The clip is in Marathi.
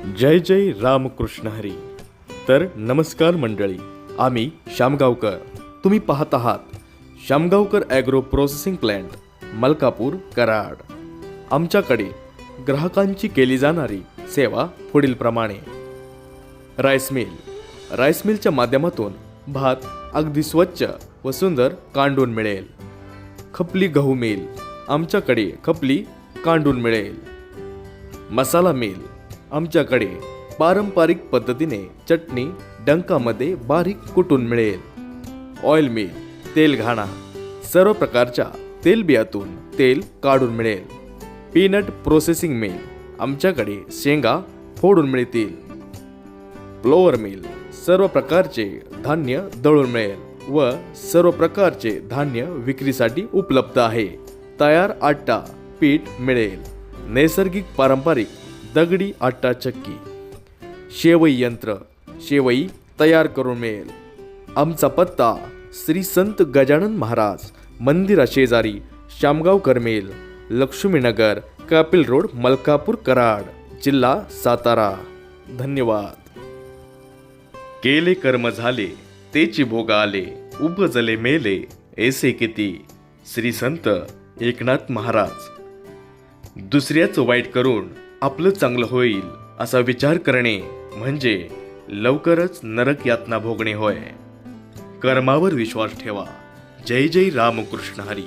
जय जय रामकृष्ण हरी. तर नमस्कार मंडळी आम्ही श्यामगावकर. तुम्ही पाहत आहात Shyamgaonkar agro processing plant Malkapur Karad. आमच्याकडे ग्राहकांची केली जाणारी सेवा पुढीलप्रमाणे राईस मिल. राईस मिलच्या माध्यमातून भात अगदी स्वच्छ व सुंदर कांडून मिळेल. खपली गहू मिल. आमच्याकडे खपली कांडून मिळेल. मसाला मिल. आमच्याकडे पारंपरिक पद्धतीने चटणी डंकामध्ये बारीक कुटून मिळेल. ऑइल मिल तेल घाणा. सर्व प्रकारच्या तेलबियातून तेल काढून मिळेल. पीनट प्रोसेसिंग मिल आमच्याकडे शेंगा फोडून मिळतील. फ्लोअर मिल सर्व प्रकारचे धान्य दळून मिळेल व सर्व प्रकारचे धान्य विक्रीसाठी उपलब्ध आहे. तयार आट्टा पीठ मिळेल. नैसर्गिक पारंपरिक दगडी आटा चक्की. शेवई यंत्र शेवई तयार करून मिळेल. आमचा पत्ता श्री संत गजानन महाराज मंदिरा शेजारी करमेल लक्ष्मीनगर कापिल रोड मलकापूर कराड जिल्हा सातारा. धन्यवाद. केले कर्म झाले तेची भोग आले उपजले मेले ऐसे किती? श्री संत एकनाथ महाराज. दुसऱ्याचं वाईट करून आपलं चांगलं होईल असा विचार करणे म्हणजे लवकरच नरक यातना भोगणे होय. कर्मावर विश्वास ठेवा. जय जय रामकृष्ण हरी.